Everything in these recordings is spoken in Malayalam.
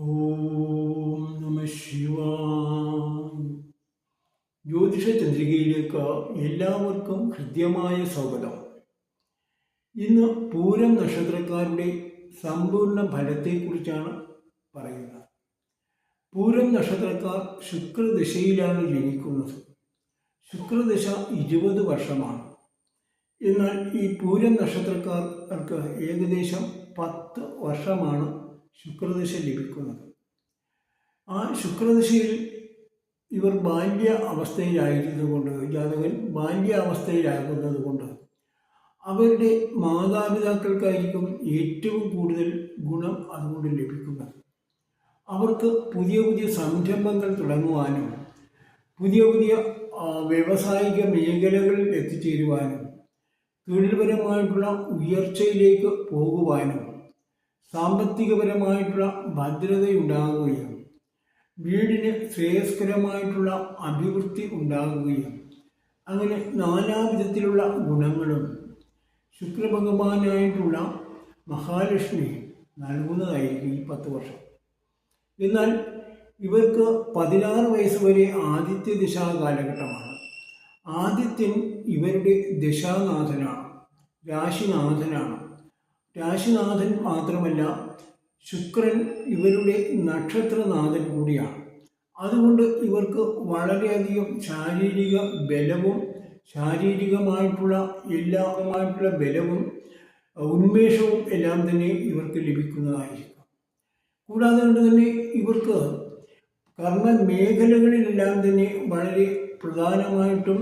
ഓം നമ ജ്യോതിഷ ചന്ദ്രികയിലേക്ക് എല്ലാവർക്കും ഹൃദ്യമായ സ്വാഗതം. ഇന്ന് പൂരം നക്ഷത്രക്കാരുടെ സമ്പൂർണ ഫലത്തെക്കുറിച്ചാണ് പറയുന്നത്. പൂരം നക്ഷത്രക്കാർ ശുക്രദശയിലാണ് ജനിക്കുന്നത്. ശുക്രദശ ഇരുപത് വർഷമാണ്. എന്നാൽ ഈ പൂരം നക്ഷത്രക്കാർക്ക് ഏകദേശം പത്ത് വർഷമാണ് ശുക്രദശ ലഭിക്കുന്നത്. ആ ശുക്രദശയിൽ ഇവർ ബാല്യ അവസ്ഥയിലായിരുന്നതുകൊണ്ട് ജാതകൻ ബാല്യ അവസ്ഥയിലാകുന്നത് കൊണ്ട് അവരുടെ മാതാപിതാക്കൾക്കായിരിക്കും ഏറ്റവും കൂടുതൽ ഗുണം അതുകൊണ്ട് ലഭിക്കുന്നത്. അവർക്ക് പുതിയ പുതിയ സംരംഭങ്ങൾ തുടങ്ങുവാനും പുതിയ പുതിയ വ്യവസായിക മേഖലകളിൽ എത്തിച്ചേരുവാനും തൊഴിൽപരമായിട്ടുള്ള ഉയർച്ചയിലേക്ക് പോകുവാനും സാമ്പത്തികപരമായിട്ടുള്ള ഭദ്രതയുണ്ടാകുകയും വീടിന് ശ്രേയസ്കരമായിട്ടുള്ള അഭിവൃദ്ധി ഉണ്ടാകുകയും അങ്ങനെ നാനാവിധത്തിലുള്ള ഗുണങ്ങളും ശുക്രഭഗവാനായിട്ടുള്ള മഹാലക്ഷ്മി നൽകുന്നതായിരിക്കും ഈ പത്ത് വർഷം. എന്നാൽ ഇവർക്ക് പതിനാറ് വയസ്സ് വരെ ആദിത്യ ദിശാ കാലഘട്ടമാണ്. ആദിത്യൻ ഇവരുടെ ദശാനാഥനാണ് രാശിനാഥനാണ്. രാശിനാഥൻ മാത്രമല്ല ശുക്രൻ ഇവരുടെ നക്ഷത്രനാഥൻ കൂടിയാണ്. അതുകൊണ്ട് ഇവർക്ക് വളരെയധികം ശാരീരിക ബലവും ശാരീരികമായിട്ടുള്ള എല്ലാമായിട്ടുള്ള ബലവും ഉന്മേഷവും എല്ലാം തന്നെ ഇവർക്ക് ലഭിക്കുന്നതായിരിക്കും. കൂടാതെ കൊണ്ട് തന്നെ ഇവർക്ക് കർമ്മ മേഖലകളിലെല്ലാം തന്നെ വളരെ പ്രധാനമായിട്ടും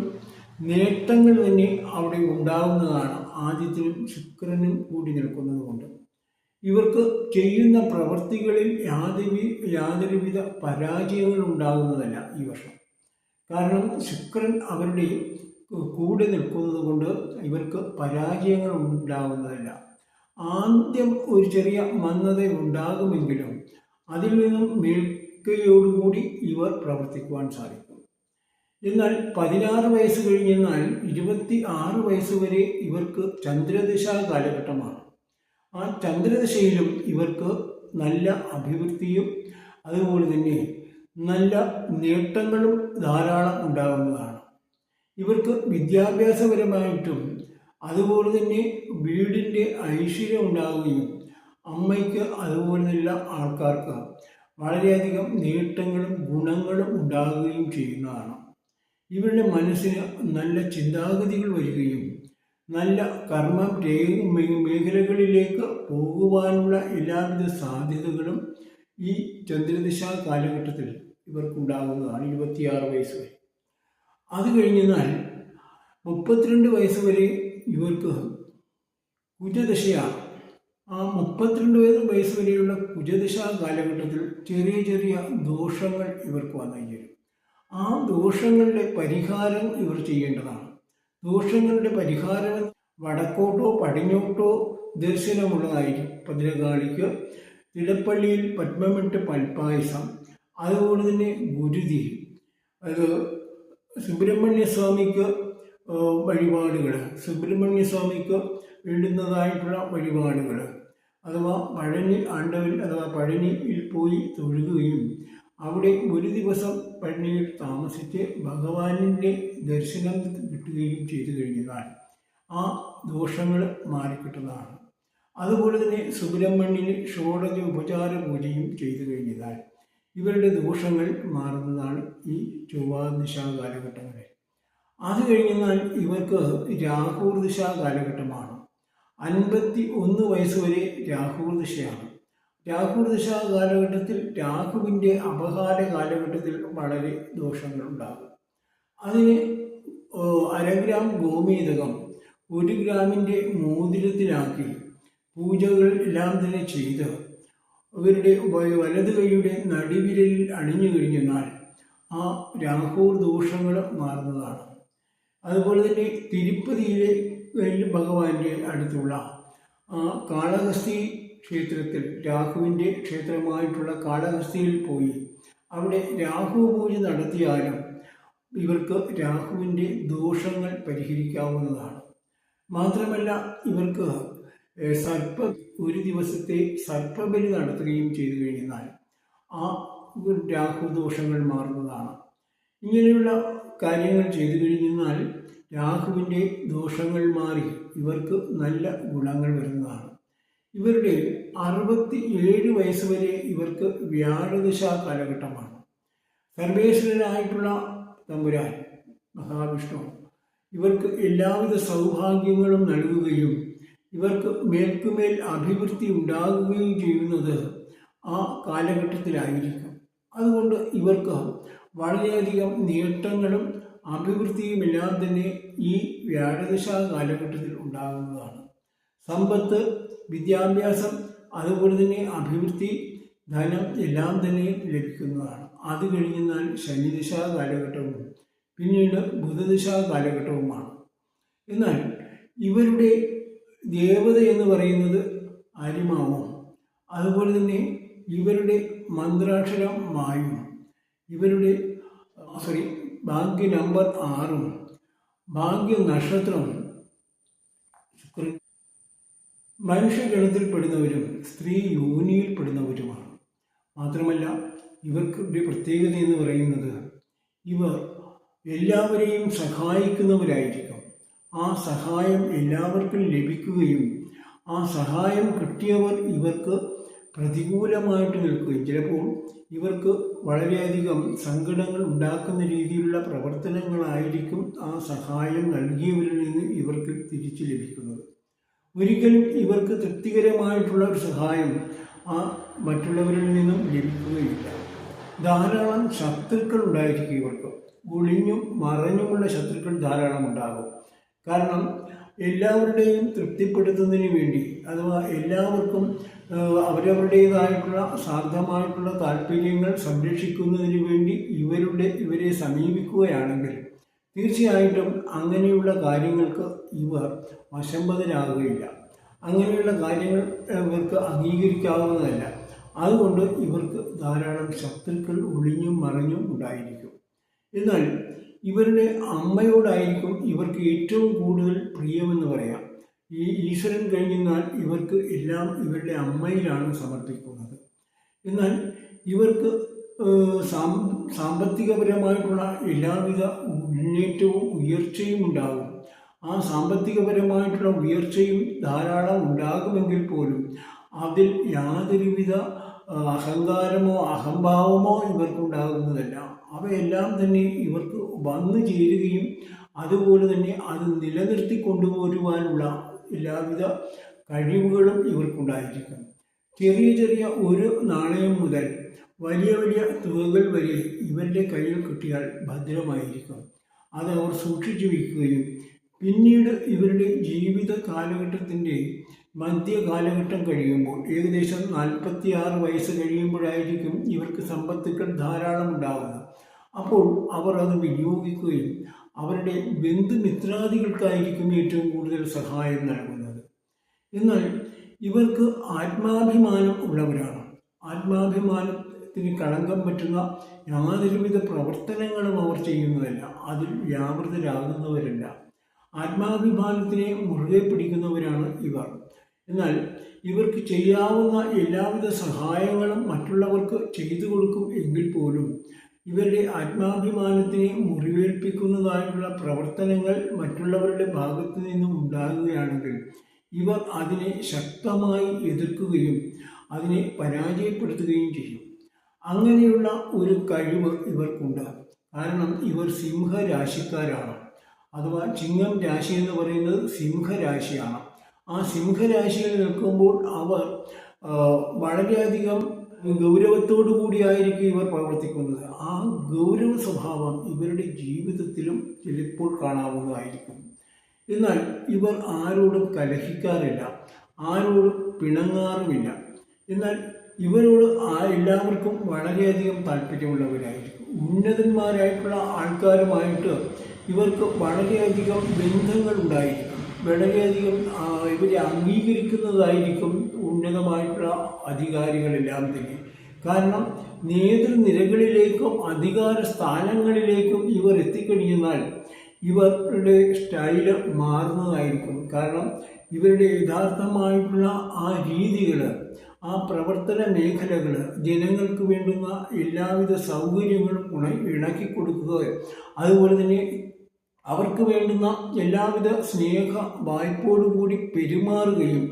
നേട്ടങ്ങൾ തന്നെ അവിടെ ഉണ്ടാകുന്നതാണ് ആദിത്യനും ശുക്രനും കൂടി നിൽക്കുന്നത് കൊണ്ട് ഇവർക്ക് ചെയ്യുന്ന പ്രവൃത്തികളിൽ യാതൊരു യാതൊരുവിധ പരാജയങ്ങൾ ഉണ്ടാകുന്നതല്ല ഈ വർഷം. കാരണം ശുക്രൻ അവരുടെ കൂടെ നിൽക്കുന്നത് കൊണ്ട് ഇവർക്ക് പരാജയങ്ങൾ ഉണ്ടാകുന്നതല്ല. ആദ്യം ഒരു ചെറിയ മന്ദത ഉണ്ടാകുമെങ്കിലും അതിൽ നിന്നും മേൽക്കയോടുകൂടി ഇവർ പ്രവർത്തിക്കുവാൻ സാധിക്കും. എന്നാൽ പതിനാറ് വയസ്സ് കഴിഞ്ഞെന്നാൽ ഇരുപത്തി ആറ് വയസ്സ് വരെ ഇവർക്ക് ചന്ദ്രദിശ കാലഘട്ടമാണ്. ആ ചന്ദ്രദിശയിലും ഇവർക്ക് നല്ല അഭിവൃദ്ധിയും അതുപോലെ തന്നെ നല്ല നേട്ടങ്ങളും ധാരാളം ഉണ്ടാകുന്നതാണ്. ഇവർക്ക് വിദ്യാഭ്യാസപരമായിട്ടും അതുപോലെ തന്നെ വീടിന്റെ ഐശ്വര്യം ഉണ്ടാകുകയും അമ്മയ്ക്ക് അതുപോലെയുള്ള ആൾക്കാർക്ക് വളരെയധികം നേട്ടങ്ങളും ഗുണങ്ങളും ഉണ്ടാകുകയും ചെയ്യുന്നതാണ്. ഇവരുടെ മനസ്സിന് നല്ല ചിന്താഗതികൾ വരികയും നല്ല കർമ്മ മേഖലകളിലേക്ക് പോകുവാനുള്ള എല്ലാവിധ സാധ്യതകളും ഈ ചന്ദ്രദിശ കാലഘട്ടത്തിൽ ഇവർക്കുണ്ടാകുന്നതാണ് ഇരുപത്തിയാറ് വയസ്സ് വരെ. അത് കഴിഞ്ഞെന്നാൽ മുപ്പത്തിരണ്ട് വയസ്സ് വരെ ഇവർക്ക് കുജദശയാണ് ആ മുപ്പത്തിരണ്ട് വയസ്സ് വയസ്സ് വരെയുള്ള കുജദശ കാലഘട്ടത്തിൽ ചെറിയ ചെറിയ ദോഷങ്ങൾ ഇവർക്ക് വന്നു ചേരും ആ ദോഷങ്ങളുടെ പരിഹാരം ഇവർ ചെയ്യേണ്ടതാണ്. ദോഷങ്ങളുടെ പരിഹാരം വടക്കോട്ടോ പടിഞ്ഞോട്ടോ ദർശനമുള്ളതായിരിക്കും. ഭദ്രകാളിക്ക് തിടപ്പള്ളിയിൽ പത്മമിട്ട് പൽപ്പായസം അതുപോലെ തന്നെ ഗുരുതി. അത് സുബ്രഹ്മണ്യസ്വാമിക്ക് വഴിപാടുകൾ സുബ്രഹ്മണ്യസ്വാമിക്ക് വേണ്ടുന്നതായിട്ടുള്ള വഴിപാടുകൾ അഥവാ പഴനി ആണ്ടവിൽ അഥവാ പഴനിയിൽ പോയി തൊഴുകയും അവിടെ ഒരു ദിവസം പഴനിയിൽ താമസിച്ച് ഭഗവാനിന്റെ ദർശനം കിട്ടുകയും ചെയ്തു കഴിഞ്ഞാൽ ആ ദോഷങ്ങൾ മാറിക്കിട്ടുന്നതാണ്. അതുപോലെ തന്നെ സുബ്രഹ്മണ്യന് ഷോഡജ ഉപചാര പൂജയും ചെയ്തു കഴിഞ്ഞതാൽ ഇവരുടെ ദോഷങ്ങൾ മാറുന്നതാണ് ഈ ചൊവ്വാദിശ കാലഘട്ടങ്ങളിൽ. അത് കഴിഞ്ഞാൽ ഇവർക്ക് രാഹുർ ദിശ കാലഘട്ടമാണ്. അൻപത്തി ഒന്ന് വയസ്സ് വരെ രാഹുർ ദിശയാണ് രാഹുർ ദശ കാലഘട്ടത്തിൽ രാഹുവിന്റെ അപകാര കാലഘട്ടത്തിൽ വളരെ ദോഷങ്ങൾ ഉണ്ടാകും അതിന് അരഗ്രാം ഗോമേതകം ഒരു ഗ്രാമിന്റെ മോതിരത്തിലാക്കി പൂജകൾ എല്ലാം തന്നെ ചെയ്ത് അവരുടെ വലത് കൈയുടെ നടുവിരലിൽ അണിഞ്ഞു കഴിഞ്ഞെന്നാൽ ആ രാഹൂർ ദോഷങ്ങൾ മാറുന്നതാണ്. അതുപോലെ തന്നെ തിരുപ്പതിയിലെ ഭഗവാന്റെ അടുത്തുള്ള ആ കാളഹസ്തി ക്ഷേത്രത്തിൽ രാഹുവിന്റെ ക്ഷേത്രമായിട്ടുള്ള കാളഹസ്തിയിൽ പോയി. അവിടെ രാഹു പൂജ നടത്തിയാലും ഇവർക്ക് രാഹുവിന്റെ ദോഷങ്ങൾ പരിഹരിക്കാവുന്നതാണ്. മാത്രമല്ല ഇവർക്ക് സർപ്പ ഒരു ദിവസത്തെ സർപ്പബലി നടത്തുകയും ചെയ്തു കഴിഞ്ഞാൽ ആ രാഹു ദോഷങ്ങൾ മാറുന്നതാണ്. ഇങ്ങനെയുള്ള കാര്യങ്ങൾ ചെയ്തു കഴിഞ്ഞാൽ രാഹുവിന്റെ ദോഷങ്ങൾ മാറി ഇവർക്ക് നല്ല ഗുണങ്ങൾ വരുന്നതാണ്. ഇവരുടെ അറുപത്തി ഏഴ് വയസ്സ് വരെ ഇവർക്ക് വ്യാഴദിശ കാലഘട്ടമാണ്. സർവേശ്വരനായിട്ടുള്ള തമ്പുരാൻ മഹാവിഷ്ണു ഇവർക്ക് എല്ലാവിധ സൗഭാഗ്യങ്ങളും നൽകുകയും ഇവർക്ക് മേൽക്കുമേൽ അഭിവൃദ്ധി ഉണ്ടാകുകയും ചെയ്യുന്നത് ആ കാലഘട്ടത്തിലായിരിക്കും. അതുകൊണ്ട് ഇവർക്ക് വളരെയധികം നേട്ടങ്ങളും അഭിവൃദ്ധിയുമെല്ലാം തന്നെ ഈ വ്യാഴദശ കാലഘട്ടത്തിൽ ഉണ്ടാകുന്നതാണ്. സമ്പത്ത് വിദ്യാഭ്യാസം അതുപോലെ തന്നെ അഭിവൃദ്ധി ധനം എല്ലാം തന്നെ ലഭിക്കുന്നതാണ്. അത് കഴിഞ്ഞാൽ ശനിദിശ കാലഘട്ടവും പിന്നീട് ബുധദിശ കാലഘട്ടവുമാണ്. എന്നാൽ ഇവരുടെ ദേവത എന്ന് പറയുന്നത് അരിമാവും. അതുപോലെ തന്നെ ഇവരുടെ മന്ത്രാക്ഷരം മായും. ഇവരുടെ സോറി ഭാഗ്യ നമ്പർ ആറും. ഭാഗ്യ നക്ഷത്രം ശുക്രൻ മനുഷ്യഗണത്തിൽപ്പെടുന്നവരും സ്ത്രീ യോനിയിൽപ്പെടുന്നവരുമാണ്. മാത്രമല്ല ഇവർക്ക് ഒരു പ്രത്യേകത എന്ന് പറയുന്നത് ഇവർ എല്ലാവരെയും സഹായിക്കുന്നവരായിരിക്കും. ആ സഹായം എല്ലാവർക്കും ലഭിക്കുകയും ആ സഹായം കിട്ടിയവർ ഇവർക്ക് പ്രതികൂലമായിട്ട് നിൽക്കുകയും ചിലപ്പോൾ ഇവർക്ക് വളരെയധികം സങ്കടങ്ങൾ ഉണ്ടാക്കുന്ന രീതിയിലുള്ള പ്രവർത്തനങ്ങളായിരിക്കും ആ സഹായം നൽകിയവരിൽ നിന്ന് ഇവർക്ക് തിരിച്ചു ലഭിക്കുന്നത്. ഒരിക്കലും ഇവർക്ക് തൃപ്തികരമായിട്ടുള്ള ഒരു സഹായം ആ മറ്റുള്ളവരിൽ നിന്നും ലഭിക്കുകയില്ല. ധാരാളം ശത്രുക്കൾ ഉണ്ടായിരിക്കും ഇവർക്ക്. ഒളിഞ്ഞും മറഞ്ഞുമുള്ള ശത്രുക്കൾ ധാരാളം ഉണ്ടാകും. കാരണം എല്ലാവരുടെയും തൃപ്തിപ്പെടുത്തുന്നതിന് വേണ്ടി അഥവാ എല്ലാവർക്കും അവരവരുടേതായിട്ടുള്ള സാധ്യമായിട്ടുള്ള താല്പര്യങ്ങൾ സംരക്ഷിക്കുന്നതിന് വേണ്ടി ഇവരുടെ ഇവരെ സമീപിക്കുകയാണെങ്കിൽ തീർച്ചയായിട്ടും അങ്ങനെയുള്ള കാര്യങ്ങൾക്ക് ഇവർ വശംബദരാകുകയില്ല അങ്ങനെയുള്ള കാര്യങ്ങൾ ഇവർക്ക് അംഗീകരിക്കാവുന്നതല്ല. അതുകൊണ്ട് ഇവർക്ക് ധാരാളം ശത്രുക്കൾ ഒളിഞ്ഞും മറിഞ്ഞും ഉണ്ടായിരിക്കും. എന്നാൽ ഇവരുടെ അമ്മയോടായിരിക്കും ഇവർക്ക് ഏറ്റവും കൂടുതൽ പ്രിയമെന്ന് പറയാം. ഈ ഈശ്വരൻ കഴിഞ്ഞാൽ ഇവർക്ക് എല്ലാം ഇവരുടെ അമ്മയിലാണ് സമർപ്പിക്കുന്നത്. എന്നാൽ ഇവർക്ക് സാമ്പത്തികപരമായിട്ടുള്ള എല്ലാവിധ മുന്നേറ്റവും ഉയർച്ചയും ഉണ്ടാകും. ആ സാമ്പത്തികപരമായിട്ടുള്ള ഉയർച്ചയും ധാരാളം ഉണ്ടാകുമെങ്കിൽ പോലും അതിൽ യാതൊരുവിധ അഹങ്കാരമോ അഹംഭാവമോ ഇവർക്കുണ്ടാകുന്നതല്ല. അവയെല്ലാം തന്നെ ഇവർക്ക് വന്നു ചേരുകയും അതുപോലെ തന്നെ അത് നിലനിർത്തി കൊണ്ടുപോരുവാനുള്ള എല്ലാവിധ കഴിവുകളും ഇവർക്കുണ്ടായിരിക്കും. ചെറിയ ചെറിയ ഒരു നാണയം മുതൽ വലിയ വലിയ തുകകൾ വരെ ഇവരുടെ കയ്യിൽ കിട്ടിയാൽ ഭദ്രമായിരിക്കും. അത് അവർ സൂക്ഷിച്ചു വയ്ക്കുകയും പിന്നീട് ഇവരുടെ ജീവിത കാലഘട്ടത്തിന്റെ മധ്യ കാലഘട്ടം കഴിയുമ്പോൾ ഏകദേശം നാൽപ്പത്തി ആറ് വയസ്സ് കഴിയുമ്പോഴായിരിക്കും ഇവർക്ക് സമ്പത്തുക്കൾ ധാരാളം ഉണ്ടാകുക അപ്പോൾ അവർ അത് വിനിയോഗിക്കുകയും അവരുടെ ബന്ധുമിത്രാദികൾക്കായിരിക്കും ഏറ്റവും കൂടുതൽ സഹായം നൽകുന്നത്. എന്നാൽ ഇവർക്ക് ആത്മാഭിമാനം ഉള്ളവരാണ്. ആത്മാഭിമാനത്തിന് കളങ്കം പറ്റുന്ന യാതൊരുവിധ പ്രവർത്തനങ്ങളും അവർ ചെയ്യുന്നതല്ല. അതിൽ വ്യാപൃതരാകുന്നവരല്ല. ആത്മാഭിമാനത്തിനെ മുറുകെ പിടിക്കുന്നവരാണ് ഇവർ. എന്നാൽ ഇവർക്ക് ചെയ്യാവുന്ന എല്ലാവിധ സഹായങ്ങളും മറ്റുള്ളവർക്ക് ചെയ്തു കൊടുക്കും എങ്കിൽ പോലും ഇവരുടെ ആത്മാഭിമാനത്തിനെ മുറിവേൽപ്പിക്കുന്നതായിട്ടുള്ള പ്രവർത്തനങ്ങൾ മറ്റുള്ളവരുടെ ഭാഗത്തു നിന്നും ഉണ്ടാകുകയാണെങ്കിൽ ഇവർ അതിനെ ശക്തമായി എതിർക്കുകയും അതിനെ പരാജയപ്പെടുത്തുകയും ചെയ്യും. അങ്ങനെയുള്ള ഒരു കഴിവ് ഇവർക്കുണ്ട്. കാരണം ഇവർ സിംഹരാശിക്കാരാണ്. അഥവാ ചിങ്ങം രാശി എന്ന് പറയുന്നത് സിംഹരാശിയാണ്. ആ സിംഹരാശിയിൽ നിൽക്കുമ്പോൾ അവർ വളരെയധികം ഗൗരവത്തോടു കൂടിയായിരിക്കും ഇവർ പ്രവർത്തിക്കുന്നത്. ആ ഗൗരവ സ്വഭാവം ഇവരുടെ ജീവിതത്തിലും ചിലപ്പോൾ കാണാവുന്നതായിരിക്കും. എന്നാൽ ഇവർ ആരോടും കലഹിക്കാറില്ല. ആരോടും പിണങ്ങാറുമില്ല. എന്നാൽ ഇവരോട് ആ എല്ലാവർക്കും വളരെയധികം താല്പര്യമുള്ളവരായിരിക്കും. ഉന്നതന്മാരായിട്ടുള്ള ആൾക്കാരുമായിട്ട് ഇവർക്ക് വളരെയധികം ബന്ധങ്ങൾ ഉണ്ടായിരിക്കും. വളരെയധികം ഇവരെ അംഗീകരിക്കുന്നതായിരിക്കും ഉന്നതമായിട്ടുള്ള അധികാരികളെല്ലാം തന്നെ. കാരണം നേതൃനിരകളിലേക്കും അധികാര സ്ഥാനങ്ങളിലേക്കും ഇവർ എത്തിക്കഴിഞ്ഞാൽ ഇവരുടെ സ്റ്റൈൽ മാറുന്നതായിരിക്കും. കാരണം ഇവരുടെ യഥാർത്ഥമായിട്ടുള്ള ആ രീതികൾ ആ പ്രവർത്തന മേഖലകൾ ജനങ്ങൾക്ക് വേണ്ടുന്ന എല്ലാവിധ സൗകര്യങ്ങളും ഉണ ഇണക്കി കൊടുക്കുക. അതുപോലെ തന്നെ അവർക്ക് വേണ്ടുന്ന എല്ലാവിധ സ്നേഹ വായ്പോടുകൂടി പെരുമാറുകയും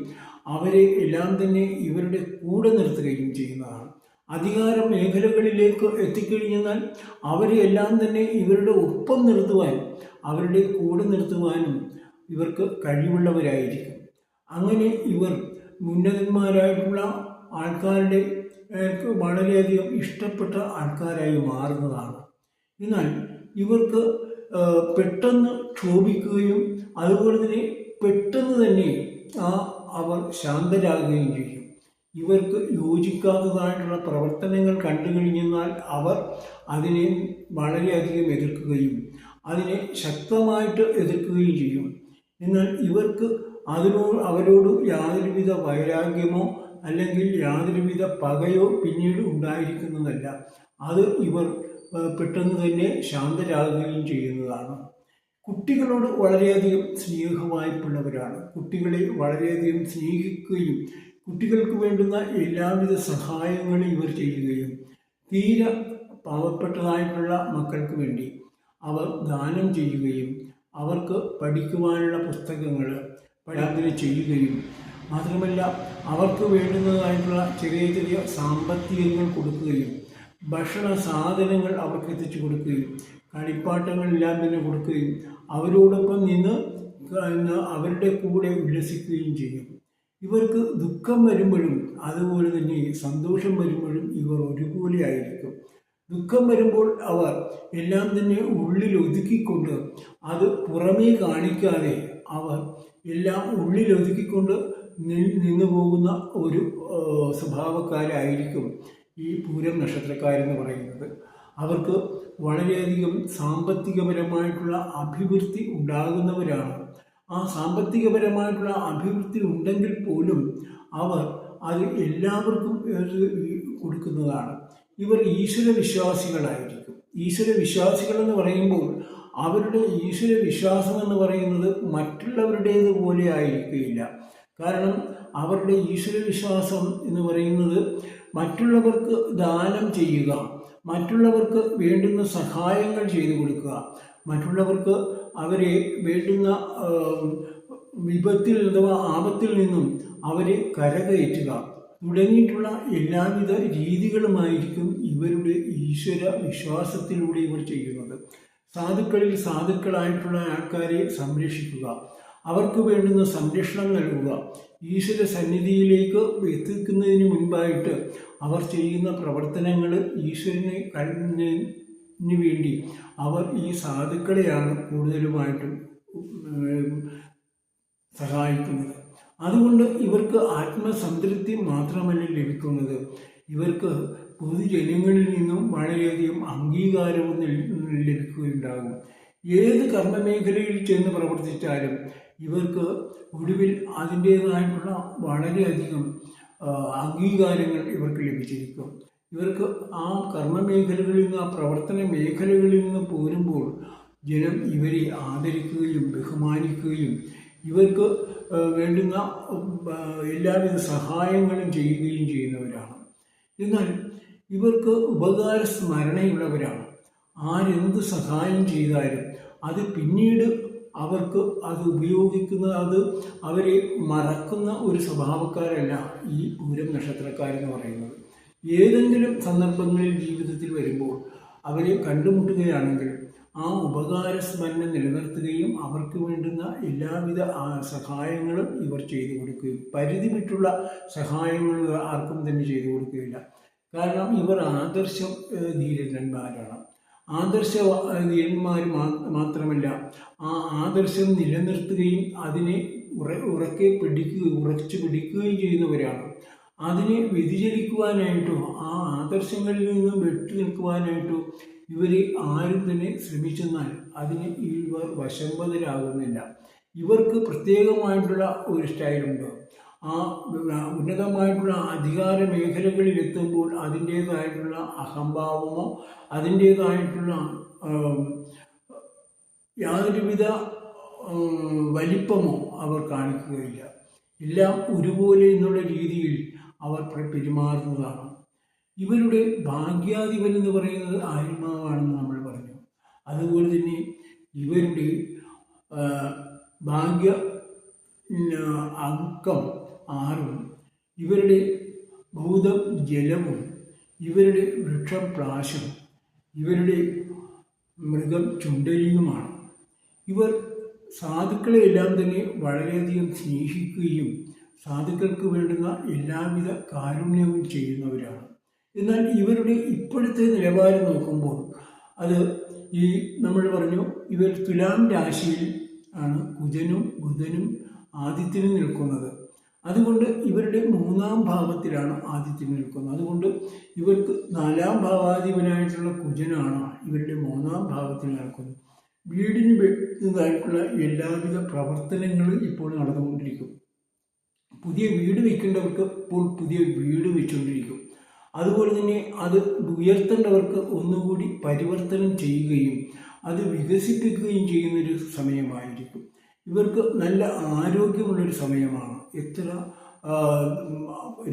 അവരെ എല്ലാം തന്നെ ഇവരുടെ കൂടെ നിർത്തുകയും ചെയ്യുന്നതാണ്. അധികാര മേഖലകളിലേക്ക് എത്തിക്കഴിഞ്ഞാൽ അവരെ എല്ലാം തന്നെ ഇവരുടെ ഒപ്പം നിർത്തുവാൻ അവരുടെ കൂടെ നിർത്തുവാനും ഇവർക്ക് കഴിവുള്ളവരായിരിക്കും. അങ്ങനെ ഇവർ ഉന്നതന്മാരായിട്ടുള്ള ആൾക്കാരുടെ വളരെയധികം ഇഷ്ടപ്പെട്ട ആൾക്കാരായി മാറുന്നതാണ്. എന്നാൽ ഇവർക്ക് പെട്ടെന്ന് ക്ഷോഭിക്കുകയും അതുപോലെ തന്നെ പെട്ടെന്ന് തന്നെ ആ അവർ ശാന്തരാകുകയും ചെയ്യും. ഇവർക്ക് യോജിക്കാത്തതായിട്ടുള്ള പ്രവർത്തനങ്ങൾ കണ്ടു കഴിഞ്ഞാൽ അവർ അതിനെ വളരെയധികം എതിർക്കുകയും അതിനെ ശക്തമായിട്ട് എതിർക്കുകയും ചെയ്യും. എന്നാൽ ഇവർക്ക് അതിനോട് അവരോട് യാതൊരുവിധ വൈരാഗ്യമോ അല്ലെങ്കിൽ യാതൊരുവിധ പകയോ പിന്നീട് ഉണ്ടായിരിക്കുന്നതല്ല. അത് ഇവർ പെട്ടെന്ന് തന്നെ ശാന്തരാകുകയും ചെയ്യുന്നതാണ്. കുട്ടികളോട് വളരെയധികം സ്നേഹവായ്പുള്ളവരാണ് കുട്ടികളെ വളരെയധികം സ്നേഹിക്കുകയും കുട്ടികൾക്ക് വേണ്ടുന്ന എല്ലാവിധ സഹായങ്ങളും ഇവർ ചെയ്യുകയും തീരെ പാവപ്പെട്ടതായിട്ടുള്ള മക്കൾക്ക് വേണ്ടി അവർ ദാനം ചെയ്യുകയും അവർക്ക് പഠിക്കുവാനുള്ള പുസ്തകങ്ങൾ പഠിക്കുകയും ചെയ്യുകയും മാത്രമല്ല അവർക്ക് വേണ്ടുന്നതായിട്ടുള്ള ചെറിയ ചെറിയ സാമ്പത്തികങ്ങൾ കൊടുക്കുകയും ഭക്ഷണ സാധനങ്ങൾ അവർക്ക് എത്തിച്ചു കൊടുക്കുകയും കളിപ്പാട്ടങ്ങളെല്ലാം തന്നെ കൊടുക്കുകയും അവരോടൊപ്പം നിന്ന് അവരുടെ കൂടെ ഉല്ലസിക്കുകയും ചെയ്യും. ഇവർക്ക് ദുഃഖം വരുമ്പോഴും അതുപോലെ തന്നെ സന്തോഷം വരുമ്പോഴും ഇവർ ഒരുപോലെ ആയിരിക്കും. ദുഃഖം വരുമ്പോൾ അവർ എല്ലാം തന്നെ ഉള്ളിൽ ഒതുക്കിക്കൊണ്ട് അത് പുറമേ കാണിക്കാതെ അവർ എല്ലാം ഉള്ളിൽ ഒതുക്കിക്കൊണ്ട് നിന്നു പോകുന്ന ഒരു സ്വഭാവക്കാരായിരിക്കും ഈ പൂരം നക്ഷത്രക്കാരെന്ന് പറയുന്നത്. അവർക്ക് വളരെയധികം സാമ്പത്തികപരമായിട്ടുള്ള അഭിവൃദ്ധി ഉണ്ടാകുന്നവരാണ്. ആ സാമ്പത്തികപരമായിട്ടുള്ള അഭിവൃദ്ധി ഉണ്ടെങ്കിൽ പോലും അവർ അത് എല്ലാവർക്കും കൊടുക്കുന്നതാണ്. ഇവർ ഈശ്വര വിശ്വാസികളായിരിക്കും ഈശ്വര വിശ്വാസികൾ എന്ന് പറയുമ്പോൾ അവരുടെ ഈശ്വര വിശ്വാസം എന്ന് പറയുന്നത് മറ്റുള്ളവരുടേതുപോലെ ആയിരിക്കുകയില്ല. കാരണം അവരുടെ ഈശ്വര വിശ്വാസം എന്ന് പറയുന്നത് മറ്റുള്ളവർക്ക് ദാനം ചെയ്യുക മറ്റുള്ളവർക്ക് വേണ്ടുന്ന സഹായങ്ങൾ ചെയ്തു കൊടുക്കുക. മറ്റുള്ളവർക്ക് അവരെ വേണ്ടുന്ന വിപത്തിൽ അഥവാ ആപത്തിൽ നിന്നും അവരെ കരകയറ്റുക. തുടങ്ങിയിട്ടുള്ള എല്ലാവിധ രീതികളുമായിരിക്കും ഇവരുടെ ഈശ്വര വിശ്വാസത്തിലൂടെ ഇവർ ചെയ്യുന്നത്. സാധുക്കളിൽ സാധുക്കളായിട്ടുള്ള ആൾക്കാരെ സംരക്ഷിക്കുക. അവർക്ക് വേണ്ടുന്ന സംരക്ഷണം നൽകുക. ഈശ്വര സന്നിധിയിലേക്ക് എത്തിക്കുന്നതിന് മുൻപായിട്ട് അവർ ചെയ്യുന്ന പ്രവർത്തനങ്ങൾ ഈശ്വരനെ കണ്ണിന് വേണ്ടി അവർ ഈ സാധുക്കളെയാണ് കൂടുതലുമായിട്ടും സഹായിക്കുന്നത്. അതുകൊണ്ട് ഇവർക്ക് ആത്മസംതൃപ്തി മാത്രമല്ല ലഭിക്കുന്നത്. ഇവർക്ക് പൊതുജനങ്ങളിൽ നിന്നും വളരെയധികം അംഗീകാരവും ലഭിക്കുകയുണ്ടാകും. ഏത് കർമ്മമേഖലയിൽ ചെന്ന് പ്രവർത്തിച്ചാലും ഇവർക്ക് ഒടുവിൽ അതിന്റേതായിട്ടുള്ള വളരെയധികം അംഗീകാരങ്ങൾ ഇവർക്ക് ലഭിച്ചിരിക്കും. ഇവർക്ക് ആ കർമ്മ മേഖലകളിൽ നിന്ന് ആ പ്രവർത്തന മേഖലകളിൽ നിന്ന് പോരുമ്പോൾ ജനം ഇവരെ ആദരിക്കുകയും ബഹുമാനിക്കുകയും ഇവർക്ക് വേണ്ടുന്ന എല്ലാവിധ സഹായങ്ങളും ചെയ്യുകയും ചെയ്യുന്നവരാണ്. എന്നാൽ ഇവർക്ക് ഉപകാര സ്മരണയുള്ളവരാണ് ആരെന്ത് സഹായം ചെയ്താലും അത് പിന്നീട് അവർക്ക് അത് ഉപയോഗിക്കുന്ന അത് അവരെ മറക്കുന്ന ഒരു സ്വഭാവക്കാരല്ല ഈ പൂരം നക്ഷത്രക്കാരെന്ന് പറയുന്നത്. ഏതെങ്കിലും സന്ദർഭങ്ങളിൽ ജീവിതത്തിൽ വരുമ്പോൾ അവരെ കണ്ടുമുട്ടുകയാണെങ്കിൽ ആ ഉപകാര സ്മരണ നിലനിർത്തുകയും അവർക്ക് വേണ്ടുന്ന എല്ലാവിധ സഹായങ്ങളും ഇവർ ചെയ്തു കൊടുക്കുകയും പരിധി വിട്ടുള്ള സഹായങ്ങൾ ആർക്കും തന്നെ ചെയ്തു കൊടുക്കുകയില്ല. കാരണം ഇവർ ആദർശം ധീരന്മാരാണ്. ആദർശ ധീരന്മാർ മാത്രമല്ല ആ ആദർശം നിലനിർത്തുകയും അതിനെ ഉറ ഉറക്കെ പിടിക്കുകയും ഉറച്ചു പിടിക്കുകയും ചെയ്യുന്നവരാണ്. അതിനെ വ്യതിചലിക്കുവാനായിട്ടോ ആ ആദർശങ്ങളിൽ നിന്നും വെട്ടി നിൽക്കുവാനായിട്ടോ ഇവരെ ആരും തന്നെ ശ്രമിച്ചെന്നാൽ അതിന് ഇവർ വശംവതരാകുന്നില്ല. ഇവർക്ക് പ്രത്യേകമായിട്ടുള്ള ഒരു സ്റ്റൈലുണ്ട്. ആ ഉന്നതമായിട്ടുള്ള അധികാര മേഖലകളിൽ എത്തുമ്പോൾ അതിന്റേതായിട്ടുള്ള അഹംഭാവമോ അതിന്റേതായിട്ടുള്ള യാതൊരുവിധ വലിപ്പമോ അവർ കാണിക്കുകയില്ല. എല്ലാം ഒരുപോലെ എന്നുള്ള രീതിയിൽ അവർ പ്ര- പെരുമാറുന്നതാണ്. ഇവരുടെ ഭാഗ്യാധിപൻ എന്ന് പറയുന്നത് ആത്മാവാണെന്ന് നമ്മൾ പറഞ്ഞു. അതുപോലെ തന്നെ ഇവരുടെ ഭാഗ്യ അക്കം ആറും ഇവരുടെ ഭൂതം ജലവും ഇവരുടെ വൃക്ഷം പ്രാശം ഇവരുടെ മൃഗം ചുണ്ടലിയുമാണ്. ഇവർ സാധുക്കളെ എല്ലാം തന്നെ വളരെയധികം സ്നേഹിക്കുകയും സാധുക്കൾക്ക് വേണ്ടുന്ന എല്ലാവിധ കാരുണ്യവും ചെയ്യുന്നവരാണ്. എന്നാൽ ഇവരുടെ ഇപ്പോഴത്തെ നിലവാരം നോക്കുമ്പോൾ അത് ഈ നമ്മൾ പറഞ്ഞു ഇവർ തുലാം രാശിയിൽ ആണ്. കുജനും ബുധനും ആദിത്യനും നിൽക്കുന്നത്. അതുകൊണ്ട് ഇവരുടെ മൂന്നാം ഭാവത്തിലാണ് ആദിത്യൻ നിൽക്കുന്നത്. അതുകൊണ്ട് ഇവർക്ക് നാലാം ഭാവാധിപനായിട്ടുള്ള കുജനാണ് ഇവരുടെ മൂന്നാം ഭാവത്തിൽ നിൽക്കുന്നത്. വീടിന് വേണ്ടതായിട്ടുള്ള എല്ലാവിധ പ്രവർത്തനങ്ങളും ഇപ്പോൾ നടന്നുകൊണ്ടിരിക്കും. പുതിയ വീട് വയ്ക്കേണ്ടവർക്ക് ഇപ്പോൾ പുതിയ വീട് വെച്ചുകൊണ്ടിരിക്കും. അതുപോലെ തന്നെ അത് ഉയർത്തേണ്ടവർക്ക് ഒന്നുകൂടി പരിവർത്തനം ചെയ്യുകയും അത് വികസിപ്പിക്കുകയും ചെയ്യുന്നൊരു സമയമായിരിക്കും. ഇവർക്ക് നല്ല ആരോഗ്യമുള്ളൊരു സമയമാണ്. എത്ര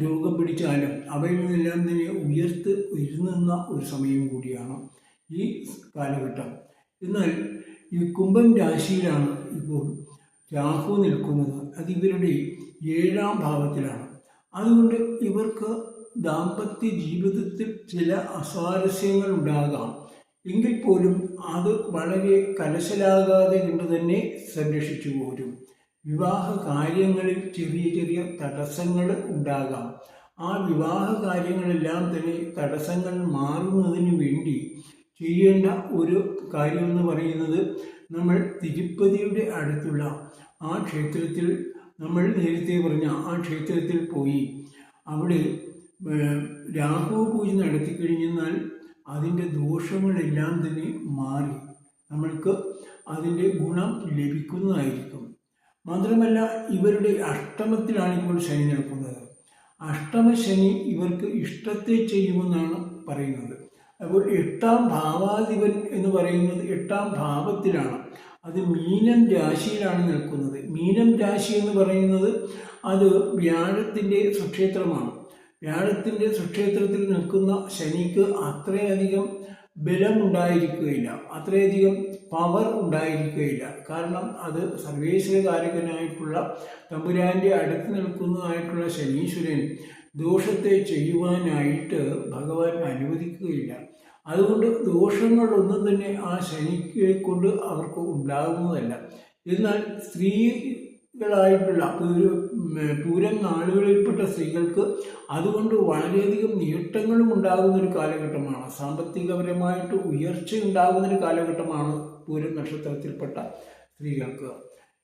രോഗം പിടിച്ചാലും അവയിൽ നിന്നെല്ലാം തന്നെ ഉയർത്ത് ഉയർന്നുന്ന ഒരു സമയം കൂടിയാണ് ഈ കാലഘട്ടം. എന്നാൽ ഈ കുംഭം രാശിയിലാണ് ഇപ്പോൾ രാഹു നിൽക്കുന്നത്. അത് ഇവരുടെ ഏഴാം ഭാവത്തിലാണ്. അതുകൊണ്ട് ഇവർക്ക് ദാമ്പത്യ ജീവിതത്തിൽ ചില അസ്വാരസ്യങ്ങൾ ഉണ്ടാകാം. എങ്കിൽ പോലും അത് വളരെ കലശലാകാതെ കൊണ്ട് തന്നെ സംരക്ഷിച്ചു പോരും. വിവാഹ കാര്യങ്ങളിൽ ചെറിയ ചെറിയ തടസ്സങ്ങൾ ഉണ്ടാകാം. ആ വിവാഹ കാര്യങ്ങളെല്ലാം തന്നെ തടസ്സങ്ങൾ മാറുന്നതിന് വേണ്ടി ചെയ്യേണ്ട ഒരു കാര്യം എന്ന് പറയുന്നത് നമ്മൾ തിരുപ്പതിയുടെ അടുത്തുള്ള ആ ക്ഷേത്രത്തിൽ നമ്മൾ നേരത്തെ പറഞ്ഞ ആ ക്ഷേത്രത്തിൽ പോയി. അവിടെ രാഘവ പൂജ നടത്തി അതിന്റെ ദോഷങ്ങളെല്ലാം തന്നെ മാറി. നമ്മൾക്ക് അതിന്റെ ഗുണം ലഭിക്കുന്നതായിരിക്കും. മാത്രമല്ല ഇവരുടെ അഷ്ടമത്തിലാണ് ഇപ്പോൾ ശനി നിൽക്കുന്നത് അഷ്ടമ ശനി ഇവർക്ക് ഇഷ്ടത്തെ ചെയ്യുമെന്നാണ് പറയുന്നത്. അപ്പോൾ എട്ടാം ഭാവാധിപൻ എന്ന് പറയുന്നത് എട്ടാം ഭാവത്തിലാണ്. അത് മീനം രാശിയിലാണ് നിൽക്കുന്നത്. മീനം രാശി എന്ന് പറയുന്നത് അത് വ്യാഴത്തിന്റെ സുക്ഷേത്രമാണ് വ്യാഴത്തിന്റെ സുക്ഷേത്രത്തിൽ നിൽക്കുന്ന ശനിക്ക് അത്രയധികം ബലം ഉണ്ടായിരിക്കുകയില്ല. അത്രയധികം പവർ ഉണ്ടായിരിക്കുകയില്ല. കാരണം അത് സർവേശ്വരകാരകനായിട്ടുള്ള തമ്പുരാന്റെ അടുത്ത് നിൽക്കുന്നതായിട്ടുള്ള ശനീശ്വരൻ ദോഷത്തെ ചെയ്യുവാനായിട്ട് ഭഗവാൻ അനുവദിക്കുകയില്ല. അതുകൊണ്ട് ദോഷങ്ങളൊന്നും തന്നെ ആ ശനിക്കൊണ്ട് അവർക്ക് ഉണ്ടാകുന്നതല്ല. എന്നാൽ സ്ത്രീകളായിട്ടുള്ള ഒരു പൂരം നാളുകളിൽപ്പെട്ട സ്ത്രീകൾക്ക് അതുകൊണ്ട് വളരെയധികം നേട്ടങ്ങളും ഉണ്ടാകുന്ന ഒരു കാലഘട്ടമാണ്. സാമ്പത്തികപരമായിട്ട് ഉയർച്ച ഉണ്ടാകുന്ന ഒരു കാലഘട്ടമാണ് പൂരം നക്ഷത്രത്തിൽപ്പെട്ട സ്ത്രീകൾക്ക്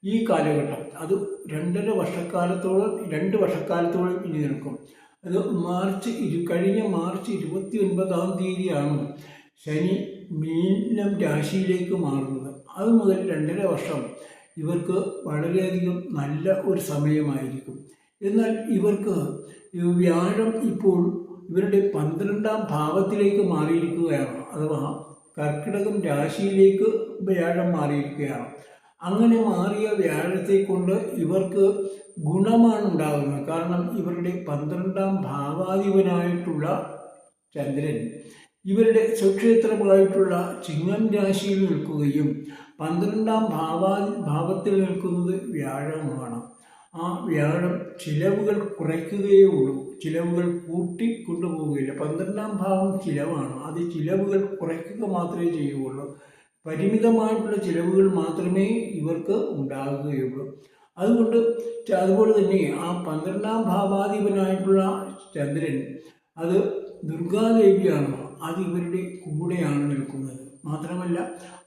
ഈ കാലഘട്ടം. അത് രണ്ടര വർഷക്കാലത്തോളം രണ്ട് വർഷക്കാലത്തോളം ഇനി നിൽക്കും. അത് മാർച്ച് ഇരു കഴിഞ്ഞ മാർച്ച് ഇരുപത്തി ഒൻപതാം തീയതിയാണ് ശനി മീനം രാശിയിലേക്ക് മാറുന്നത്. അത് മുതൽ രണ്ടര വർഷം ഇവർക്ക് വളരെയധികം നല്ല ഒരു സമയമായിരിക്കും. എന്നാൽ ഇവർക്ക് വ്യാഴം ഇപ്പോൾ ഇവരുടെ പന്ത്രണ്ടാം ഭാവത്തിലേക്ക് മാറിയിരിക്കുകയാണ് അഥവാ കർക്കിടകം രാശിയിലേക്ക് വ്യാഴം മാറിയിരിക്കുകയാണ്. അങ്ങനെ മാറിയ വ്യാഴത്തെ കൊണ്ട് ഇവർക്ക് ഗുണമാണ് ഉണ്ടാകുന്നത്. കാരണം ഇവരുടെ പന്ത്രണ്ടാം ഭാവാധിപനായിട്ടുള്ള ചന്ദ്രൻ ഇവരുടെ സുക്ഷേത്രമായിട്ടുള്ള ചിങ്ങം രാശിയിൽ നിൽക്കുകയും പന്ത്രണ്ടാം ഭാവാ ഭാവത്തിൽ നിൽക്കുന്നത് വ്യാഴമാണ്. ആ വ്യാഴം ചിലവുകൾ കുറയ്ക്കുകയേ ഉള്ളൂ. ചിലവുകൾ കൂട്ടി കൊണ്ടുപോവുകയില്ല പന്ത്രണ്ടാം ഭാവം ചിലവാണ്. അത് ചിലവുകൾ കുറയ്ക്കുക മാത്രമേ ചെയ്യുകയുള്ളൂ. പരിമിതമായിട്ടുള്ള ചിലവുകൾ മാത്രമേ ഇവർക്ക് ഉണ്ടാകുകയുള്ളൂ. അതുകൊണ്ട് അതുപോലെ തന്നെ ആ പന്ത്രണ്ടാം ഭാവാധിപനായിട്ടുള്ള ചന്ദ്രൻ അത് ദുർഗാദേവിയാണ്. അത് ഇവരുടെ കൂടെയാണ് നിൽക്കുന്നത്. മാത്രമല്ല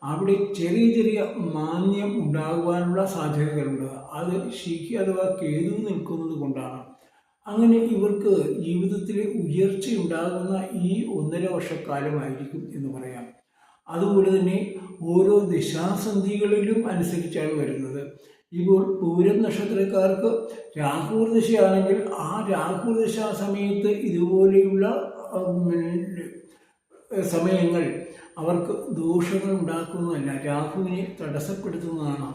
അവിടെ ചെറിയ ചെറിയ മാന്യം ഉണ്ടാകുവാനുള്ള സാധ്യതകളുണ്ട്. അത് ശിഖി അഥവാ കേതു നിൽക്കുന്നത് കൊണ്ടാണ്. അങ്ങനെ ഇവർക്ക് ജീവിതത്തിൽ ഉയർച്ച ഉണ്ടാകുന്ന ഈ ഒന്നര വർഷക്കാലമായിരിക്കും എന്ന് പറയാം. അതുപോലെ തന്നെ ഓരോ ദിശാസന്ധികളിലും അനുസരിച്ചാണ് വരുന്നത്. ഇപ്പോൾ പൂരം നക്ഷത്രക്കാർക്ക് രാഹുർ ദശയാണെങ്കിൽ ആ രാഹുർ ദശാ സമയത്ത് ഇതുപോലെയുള്ള സമയങ്ങൾ അവർക്ക് ദോഷങ്ങൾ ഉണ്ടാക്കുന്നതല്ല രാഹുവിനെ തടസ്സപ്പെടുത്തുന്നതാണ്.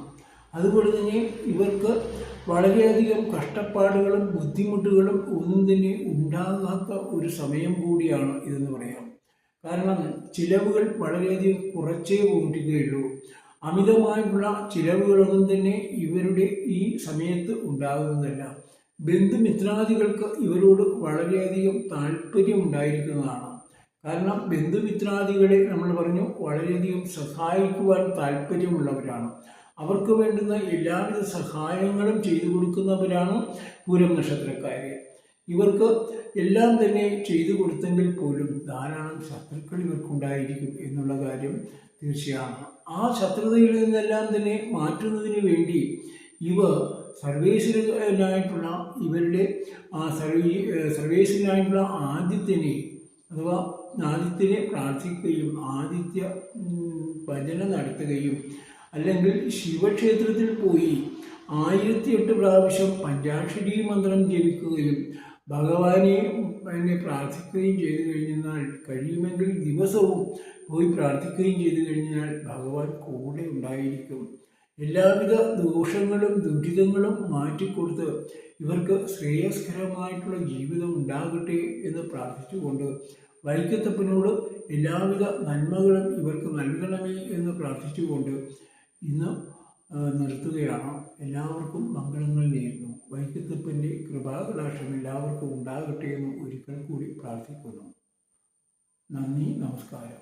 അതുപോലെ തന്നെ ഇവർക്ക് വളരെയധികം കഷ്ടപ്പാടുകളും ബുദ്ധിമുട്ടുകളും ഒന്നും തന്നെ ഉണ്ടാകാത്ത ഒരു സമയം കൂടിയാണ് ഇതെന്ന് പറയാം. കാരണം ചിലവുകൾ വളരെയധികം കുറച്ചേ പോയിട്ടുകയുള്ളൂ അമിതമായിട്ടുള്ള ചിലവുകളൊന്നും തന്നെ ഇവരുടെ ഈ സമയത്ത് ഉണ്ടാകുന്നതല്ല. ബന്ധുമിത്രാദികൾക്ക് ഇവരോട് വളരെയധികം താല്പര്യം ഉണ്ടായിരിക്കുന്നതാണ് കാരണം ബന്ധുമിത്രാദികളെ നമ്മൾ പറഞ്ഞു വളരെയധികം സഹായിക്കുവാൻ താല്പര്യമുള്ളവരാണ്. അവർക്ക് വേണ്ടുന്ന എല്ലാവിധ സഹായങ്ങളും ചെയ്തു കൊടുക്കുന്നവരാണ് പൂരം നക്ഷത്രക്കാരെ ഇവർക്ക് എല്ലാം തന്നെ ചെയ്തു കൊടുത്തെങ്കിൽ പോലും ധാരാളം ശത്രുക്കൾ ഇവർക്കുണ്ടായിരിക്കും എന്നുള്ള കാര്യം തീർച്ചയാണ്. ആ ശത്രുതയിൽ നിന്നെല്ലാം തന്നെ മാറ്റുന്നതിന് വേണ്ടി ഇവ സർവേശ്വരനായിട്ടുള്ള ഇവരുടെ ആ സർവീ സർവേശ്വരനായിട്ടുള്ള ആദ്യത്തിനെ അഥവാ ആദിത്യനെ പ്രാർത്ഥിക്കുകയും ആദിത്യ ഭജന നടത്തുകയും അല്ലെങ്കിൽ ശിവക്ഷേത്രത്തിൽ പോയി ആയിരത്തി എട്ട് പ്രാവശ്യം പഞ്ചാക്ഷരി മന്ത്രം ജപിക്കുകയും ഭഗവാനെ എന്നെ പ്രാർത്ഥിക്കുകയും ചെയ്തു കഴിഞ്ഞാൽ കഴിയുമെങ്കിൽ ദിവസവും പോയി പ്രാർത്ഥിക്കുകയും ചെയ്തു കഴിഞ്ഞാൽ ഭഗവാൻ കൂടെ ഉണ്ടായിരിക്കും. എല്ലാവിധ ദോഷങ്ങളും ദുരിതങ്ങളും മാറ്റിക്കൊടുത്ത് ഇവർക്ക് ശ്രേയസ്കരമായിട്ടുള്ള ജീവിതം ഉണ്ടാകട്ടെ എന്ന് പ്രാർത്ഥിച്ചുകൊണ്ട് വൈക്കത്തപ്പനോട് എല്ലാവിധ നന്മകളും ഇവർക്ക് നൽകണമേ എന്ന് പ്രാർത്ഥിച്ചുകൊണ്ട് ഇന്ന് നിർത്തുകയാണ്. എല്ലാവർക്കും മംഗളങ്ങൾ നേരുന്നു. വൈക്കത്തപ്പന്റെ കൃപാകടാക്ഷം എല്ലാവർക്കും ഉണ്ടാകട്ടെ എന്ന് ഒരിക്കൽ കൂടി പ്രാർത്ഥിക്കുന്നു. നന്ദി നമസ്കാരം.